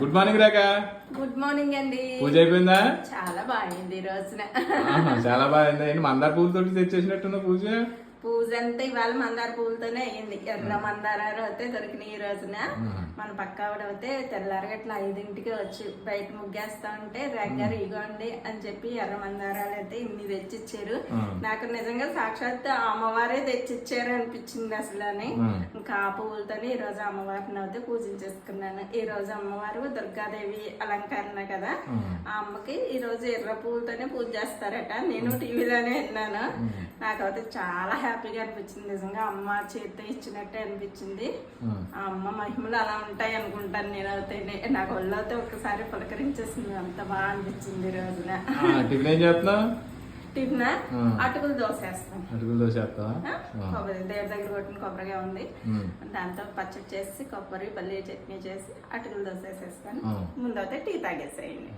Good morning Rekha good morning అండి. పూజ అయిపోయిందా? చాలా బాగుంది ఈ రోజున. చాలా బాగుంది ఏంటి మందార పూలతోటి తెచ్చేసినట్టున్న పూజ? పూజ అంతా ఇవాళ మందార పూలతోనే అయ్యింది. ఎర్ర మందారాలు అయితే దొరికినాయి ఈ రోజున. మన పక్క ఆవిడ అయితే తెల్లారగా ఇట్లా ఐదింటికి వచ్చి బయట ముగ్గేస్తా ఉంటే రెగ్గారు ఇగోండి అని చెప్పి ఎర్ర మందారాలు అయితే ఇన్ని తెచ్చిచ్చారు. నాకు నిజంగా సాక్షాత్ అమ్మవారే తెచ్చిచ్చారు అనిపించింది అసలు అని ఇంకా ఆ పువ్వులతోనే ఈ రోజు అమ్మవారిని అయితే పూజించేసుకున్నాను. ఈ రోజు అమ్మవారు దుర్గాదేవి అలంకరణ కదా. ఆ. అమ్మకి ఈ రోజు ఎర్ర పువ్వులతోనే పూజ చేస్తారట. నేను టీవీలోనే విన్నాను. నాకైతే చాలా హ్యాపీగా అనిపించింది. నిజంగా అమ్మ చేతితో ఇచ్చినట్టే అనిపించింది. ఆ అమ్మ మహిమలు అలా ఉంటాయి అనుకుంటాను నేను అయితే నాకు ఒళ్ళైతే ఒకసారి పులకరించేసింది. అంత బాగా అనిపించింది ఈ రోజున. టిఫిన్ ఏం చేస్తున్నావు? టిఫిన్. అటుకులు దోశ వేస్తాను అటుకులు దోశ కొబ్బరి దేవుడి దగ్గర కొట్టిన కొబ్బరిగా ఉంది. దాంతో పచ్చడి చేసి కొబ్బరి పల్లి చట్నీ చేసి అటుకులు దోశ వేసేస్తాను ఆ. ముందైతే టీ తాగేసేయండి.